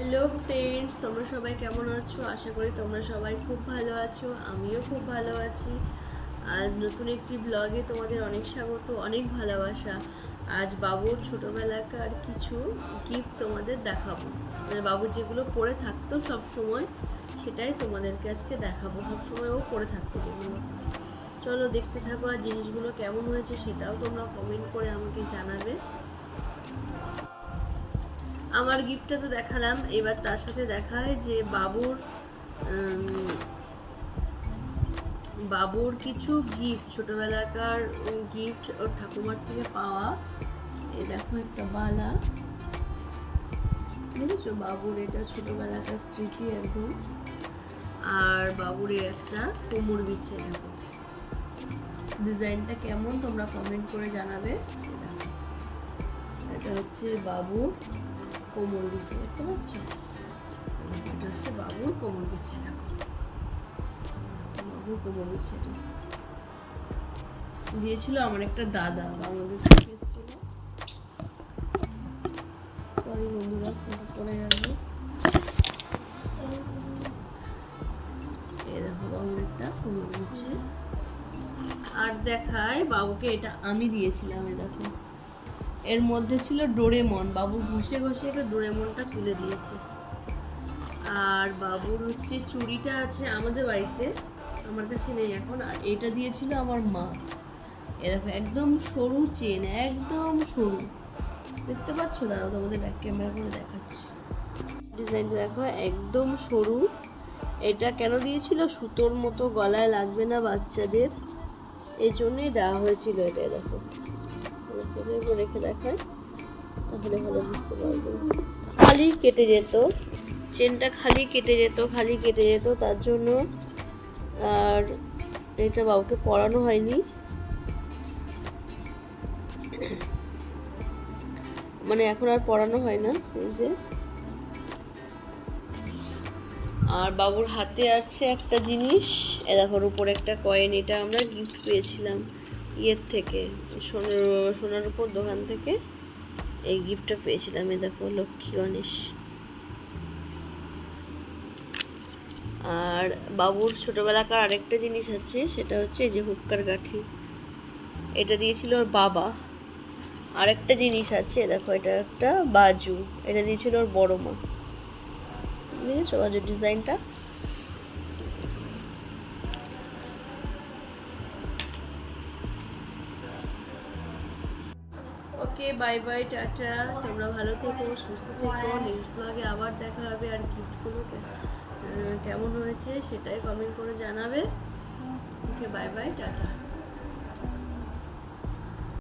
Hello friends তোমরা সবাই কেমন আছো? আশা করি তোমরা সবাই খুব ভালো আছো। আমিও খুব ভালো আছি। আজ নতুন একটি ব্লগে তোমাদের অনেক স্বাগত, অনেক ভালোবাসা। আজ বাবুর ছোটোবেলাকার কিছু গিফট তোমাদের দেখাবো। মানে বাবু যেগুলো পরে থাকতো সব সময়, সেটাই তোমাদেরকে আজকে দেখাবো। সব সময় ও পরে থাকতো যেগুলো চলো দেখতে থাকো আর জিনিসগুলো কেমন হয়েছে সেটাও তোমরা কমেন্ট করে আমাকে জানাবে। আমার গিফটটা তো দেখালাম। এবার তার সাথে দেখায় যে বাবুর বাবুর কিছু গিফট ছোটবেলাকার গিফট ওর ঠাকুমার থেকে পাওয়া। এ দেখো একটা বালা। বুঝেছ বাবুর এটা ছোটবেলাকার স্মৃতি একদম। আর বাবুর একটা কোমর বিছে দেখো। ডিজাইনটা কেমন? তোমরা কমেন্ট করে জানাবে। এটা হচ্ছে বাবুর কোমর বিছে, দেখতে পাচ্ছ? এটা হচ্ছে বাবুর কোমর বিছে, দেখো। বাবুর কোমর বিছে দিয়েছিল আমার একটা দাদা, বাংলাদেশ থেকে এসেছিল। সরি বন্ধুরা, ফোনটা পড়ে যাবে এই দেখো, বাবুর একটা কোমর বিছে। আর দেখায় বাবুকে এটা আমি দিয়েছিলাম এ দেখো। এর মধ্যে ছিল ডোরেমন। বাবু ঘষে ঘষে এটা ডোরেমনটা তুলে দিয়েছে। আর বাবুর হচ্ছে চুড়িটা আছে আমাদের বাড়িতে, আমার কাছে নেই এখন, আর এটা দিয়েছিল আমার মা। এ দেখো, একদম সরু চেন, একদম সরু। দেখতে পাচ্ছ? দাঁড়াও, তোমাদের ব্যাক ক্যামেরা করে দেখাচ্ছি। ডিজাইনটা দেখো, একদম সরু। এটা কেন দিয়েছিল? সুতোর মতো গলায় লাগবে না বাচ্চাদের। এই জন্যই দেওয়া হয়েছিল এটা দেখো। রেখে দেখায়, তাহলে ভালো বুঝতে পারবে। খালি কেটে যেত, চেনটা খালি কেটে যেত, খালি কেটে যেত, তার জন্য আর এটা বাবুকে পড়ানো হয়নি। মানে এখন আর পড়ানো হয় না, এই যে। আর বাবুর হাতে আছে একটা জিনিস, এ দেখো উপরে একটা কয়েন এটা আমরা গিফট পেয়েছিলাম। ইয়ের থেকে, সোনার সোনার উপর দোকান থেকে এই গিফটটা পেয়েছিলাম। এ দেখো, লক্ষ্মী গণেশ। আর বাবুর ছোটোবেলাকার আরেকটা জিনিস আছে, সেটা হচ্ছে এই যে হুক্কার কাঠি। এটা দিয়েছিল ওর বাবা। আরেকটা জিনিস আছে, দেখো, এটা একটা বাজু। এটা দিয়েছিল ওর বড় মা। দেখেছ বাজুর ডিজাইনটা ওকে বাই বাই টাটা। তোমরা ভালো থেকো, সুস্থ থেকো। নেক্সট ব্লগে আবার দেখা হবে আর গিফট গিফটগুলো কেমন হয়েছে সেটাই কমেন্ট করে জানাবে। Okay bye bye tata.